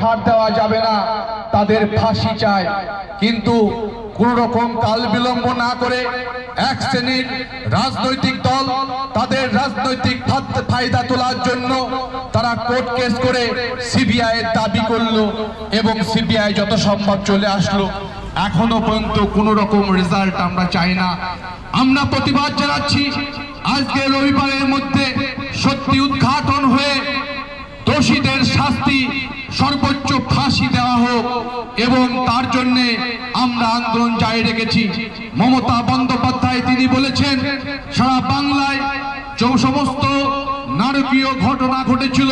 ছাড় দেওয়া যাবে না, তাদের ফাঁসি চায় কিন্তু কোন রকম কাল বিলম্ব না করে এক শ্রেণির রাজনৈতিক দল তাদের রাজনৈতিক ফায়দা তোলার জন্য তারা কোর্ট কেস করে সিবিআই দাবি করল এবং সিবিআই যত সম্ভব চলে আসলো। এখনও পর্যন্ত কোন রকম রেজাল্ট আমরা চাই না। আমরা প্রতিবাদ জানাচ্ছি, আজকে রবিবারের মধ্যে সত্যি উদ্ঘাটন হয়ে দোষীদের শাস্তি, সর্বোচ্চ ফাঁসি দেওয়া হোক এবং তার জন্য আমরা আন্দোলন জারি রেখেছি। মমতা বন্দ্যোপাধ্যায় তিনি বলেছেন, সারা বাংলায় যে সমস্ত নারকীয় ঘটনা ঘটেছিল।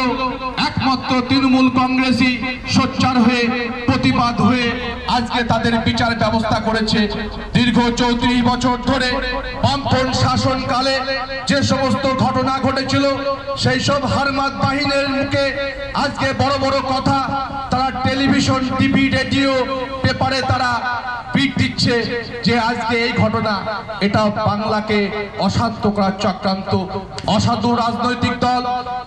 একমাত্র তৃণমূল কংগ্রেসই সোচ্চার হয়ে প্রতিবাদ হয়ে আজকে তাদের বিচার ব্যবস্থা করেছে। দীর্ঘ চৌত্রিশ বছর ধরে বামপন শাসনকালে যে সমস্ত ঘটনা ঘটেছিল, সেই সব হারমাত বাহিনীর মুখে আজকে বড় বড় কথা তারা টেলিভিশন, টিভি, রেডিও পেপারে তারা পিট দিচ্ছে যে আজকে এই ঘটনা, এটা বাংলাকে অশান্ত করার চক্রান্ত। অসাধু রাজনৈতিক দল,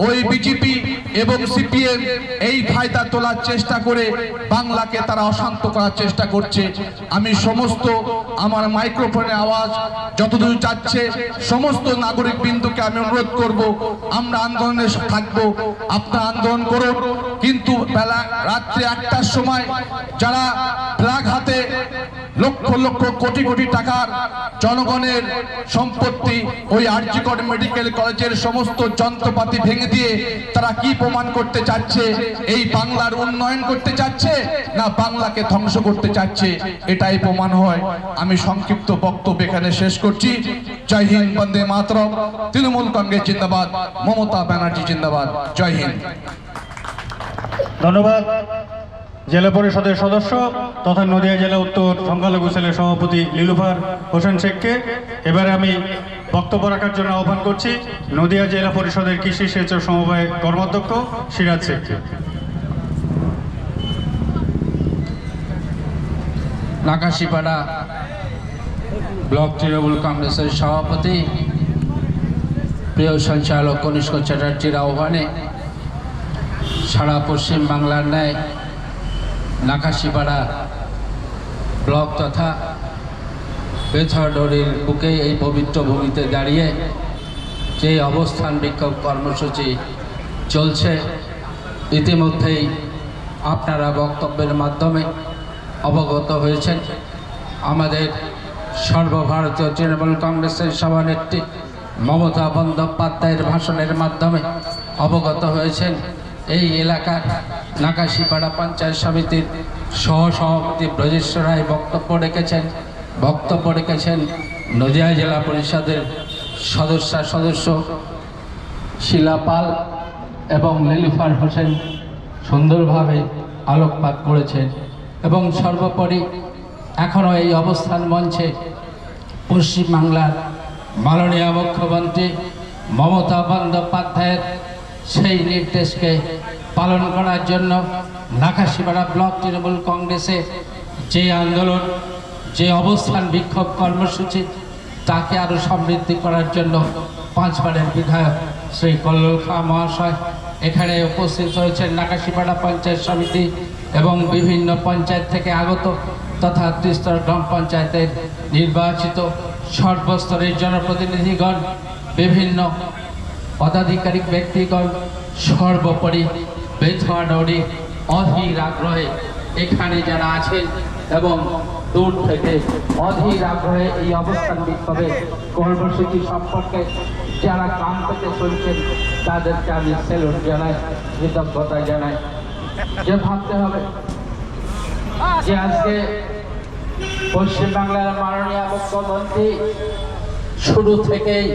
ওই বিজেপি এবং সিপিএম এই ফায়দা তোলার চেষ্টা করে বাংলাকে তারা অশান্ত করার চেষ্টা করছে। আমি সমস্ত আমার মাইক্রোফোনে আওয়াজ যতদূর যাচ্ছে সমস্ত নাগরিক বিন্দুকে আমি অনুরোধ করব আমরা আন্দোলনে থাকব আপনারা আন্দোলন করুন। কিন্তু বেলা রাত্রি একটার সময় যারা ফ্ল্যাগ হাতে লক্ষ লক্ষ কোটি কোটি টাকার জনগণের সম্পত্তি ওই আরজিকর মেডিকেল কলেজের সমস্ত যন্ত্রপাতি ভেঙে দিয়ে তারা কি প্রমাণ করতে চাচ্ছে? এই বাংলার উন্নয়ন করতে চাচ্ছে না বাংলাকে ধ্বংস করতে চাচ্ছে? এটাই প্রমাণ হয়। আমি সংক্ষিপ্ত বক্তব্য এখানে শেষ করছি। জয় হিন্দ, বন্দে মাতরম। তৃণমূল কংগ্রেস জিন্দাবাদ। মমতা ব্যানার্জি জিন্দাবাদ। জয় হিন্দ। ধন্যবাদ। জেলা পরিষদের সদস্য তথা নদিয়া জেলা উত্তর সংখ্যালঘু সেলের সভাপতি লিলুফার হোসেন শেখকে। এবারে আমি বক্তব্য রাখার জন্য আহ্বান করছি নদিয়া জেলা পরিষদের কৃষি সেচ সমবায় কর্মাধ্যক্ষ সিরাজ শেখকে। নাকাশিপাড়া ব্লক তৃণমূল কংগ্রেসের সভাপতি, প্রিয় সঞ্চালক কনিষ্ক চ্যাটার্জির আহ্বানে সারা পশ্চিম বাংলার ন্যায় নাকাশিপাড়া ব্লক তথা বেথরডরির বুকে এই পবিত্র ভূমিতে দাঁড়িয়ে যে অবস্থান বিক্ষোভ কর্মসূচি চলছে, ইতিমধ্যেই আপনারা বক্তব্যের মাধ্যমে অবগত হয়েছেন। আমাদের সর্বভারতীয় তৃণমূল কংগ্রেসের সভানেত্রী মমতা বন্দ্যোপাধ্যায়ের ভাষণের মাধ্যমে অবগত হয়েছেন। এই এলাকার নাকাশিপাড়া পঞ্চায়েত সমিতির সহসভাপতি ব্রজেশ্বর রায় বক্তব্য রেখেছেন। বক্তব্য রেখেছেন নদিয়া জেলা পরিষদের সদস্য সদস্য শিলা পাল এবং লিলুফার হোসেন সুন্দরভাবে আলোকপাত করেছেন এবং সর্বোপরি এখনও এই অবস্থান মঞ্চে পশ্চিমবাংলার মাননীয় মুখ্যমন্ত্রী মমতা বন্দ্যোপাধ্যায়ের সেই নির্দেশকে পালন করার জন্য নাকাশিপাড়া ব্লক তৃণমূল কংগ্রেসে যে আন্দোলন, যে অবস্থান বিক্ষোভ কর্মসূচি, তাকে আরও সমৃদ্ধি করার জন্য পাঁচবারের বিধায়ক শ্রী কল্লোল খা মহাশয় এখানে উপস্থিত হয়েছেন নাকাশিপাড়া পঞ্চায়েত সমিতি এবং বিভিন্ন পঞ্চায়েত থেকে আগত তথা ত্রিস্তর গ্রাম পঞ্চায়েতের নির্বাচিত সর্বস্তরের জনপ্রতিনিধিগণ, বিভিন্ন পদাধিকারিক ব্যক্তিগণ, সর্বোপরি বেথুয়াডি অধীর আগ্রহে এখানে যারা আছেন এবং দূর থেকে অধীর আগ্রহে এই অবস্থান বিক্ষোভে কর্মসূচি সম্পর্কে যারা কাম পেতে চলছেন, তাদেরকে আমি সেলুট জানাই, কৃতজ্ঞতা জানাই। যে ভাবতে হবে যে আজকে পশ্চিমবাংলার মাননীয় মুখ্যমন্ত্রী শুরু থেকেই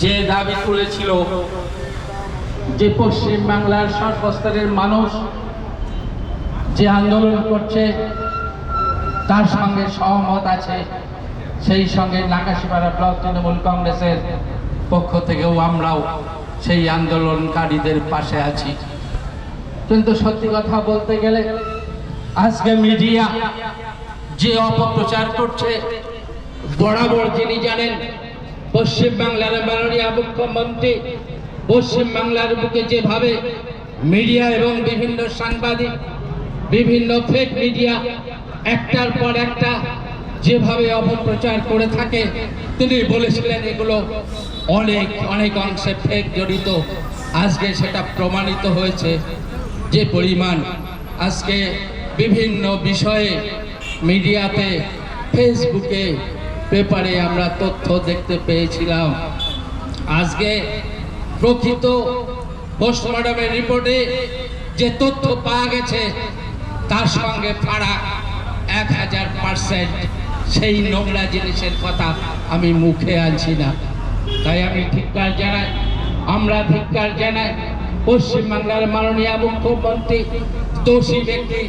যে দাবি তুলেছিল যে পশ্চিম বাংলার সর্বস্তরের মানুষ যে আন্দোলন করছে, তার সঙ্গে সহমত আছে। সেই সঙ্গে নাকাশিপাড়া ব্লক তৃণমূল কংগ্রেসের পক্ষ থেকেও আমরাও সেই আন্দোলনকারীদের পাশে আছি। কিন্তু সত্যি কথা বলতে গেলে, আজকে মিডিয়া যে অপপ্রচার করছে, বরাবর যিনি জানেন, পশ্চিম বাংলার মাননীয় মুখ্যমন্ত্রী পশ্চিম বাংলার বুকে যেভাবে মিডিয়া এবং বিভিন্ন সাংবাদিক, বিভিন্ন ফেক মিডিয়া একটার পর একটা যেভাবে অপপ্রচার করে থাকে, তিনি বলেছিলেন এগুলো অনেক অনেক অংশে ফেক জড়িত। আজকে সেটা প্রমাণিত হয়েছে যে পরিমাণ আজকে বিভিন্ন বিষয়ে মিডিয়াতে, ফেসবুকে পেপারে আমরা তথ্য দেখতে পেয়েছিলাম। আজকে প্রকৃত পোস্টমর্টমের রিপোর্টে যে তথ্য পাওয়া গেছে, তার সঙ্গে ফাড়া এক হাজার পার্সেন্ট সেই নোংরা জিনিসের কথা আমি মুখে আনছি না। তাই আমি ধিক্কার জানাই, আমরা ধিক্কার জানাই, পশ্চিমবাংলার মাননীয় মুখ্যমন্ত্রী দোষী ব্যক্তি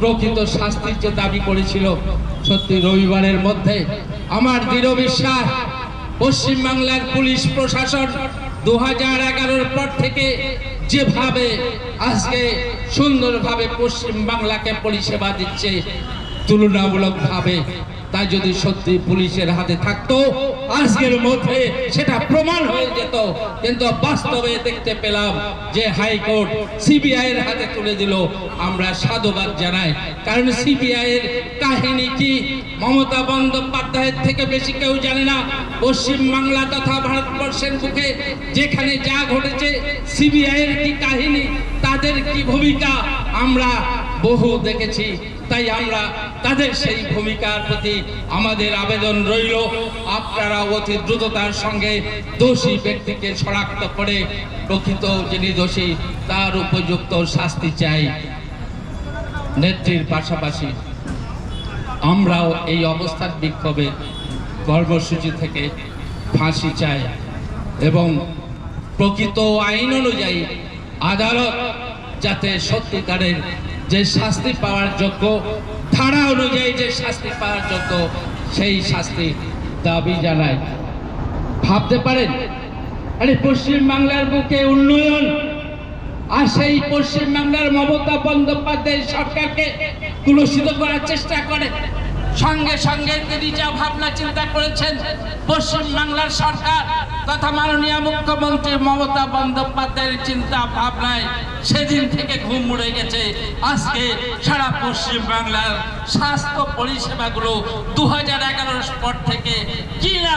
প্রকৃত শাস্তির যে দাবি করেছিল, সত্যি রবিবারের মধ্যে আমার দৃঢ় বিশ্বাস, পশ্চিমবাংলার পুলিশ প্রশাসন দু হাজার এগারোর পর থেকে যেভাবে আজকে সুন্দরভাবে পশ্চিম বাংলাকে পরিষেবা দিচ্ছে তুলনামূলকভাবে তাই যদি সত্যি পুলিশের হাতে থাকতো, আজকের মধ্যে সেটা প্রমাণ হয়ে যেত। কিন্তু বাস্তবে দেখতে পেলাম যে হাইকোর্ট সিবিআই এর হাতে তুলে দিল। আমরা সাধুবাদ জানাই। কারণ সিবিআই এর কাহিনী কি? মমতা বন্দ্যোপাধ্যায়ের থেকে বেশি কেউ জানে না। পশ্চিম বাংলা তথা ভারতবর্ষের মুখে যেখানে যা ঘটেছে সিবিআই এর কি কাহিনী, তাদের কি ভূমিকা, আমরা বহু দেখেছি। তাই আমরা তাদের সেই ভূমিকার প্রতি আমাদের আবেদন রইল। আপনারা অতি দ্রুততার সঙ্গে দোষী ব্যক্তিকে শনাক্ত করে প্রকৃত যিনি দোষী, তার উপযুক্ত শাস্তি চাই। নেত্রীর পাশাপাশি আমরাও এই অবস্থার বিক্ষোভে কর্মসূচি থেকে ফাঁসি চাই এবং প্রকৃত আইন অনুযায়ী আদালত যাতে সত্যিকারের যে শাস্তি পাওয়ার যোগ্য, ধারা অনুযায়ী যে শাস্তি পাওয়ার যোগ্য, সেই শাস্তি দাবি জানায়। ভাবতে পারেন? আরে পশ্চিমবাংলার বুকে উন্নয়ন আর সেই পশ্চিমবাংলার মমতা বন্দ্যোপাধ্যায় সরকারকে কুলসিত করার চেষ্টা করে সঙ্গে সঙ্গে তিনি যা ভাবনা চিন্তা করেছেন, পশ্চিম বাংলার সরকার তথা মাননীয় মুখ্যমন্ত্রী মমতা বন্দ্যোপাধ্যায়ের চিন্তা ভাবনায় সেদিন থেকে ঘুম উড়ে গেছে। আজকে সারা পশ্চিম বাংলার স্বাস্থ্য পরিষেবাগুলো দু হাজার পর থেকে কি না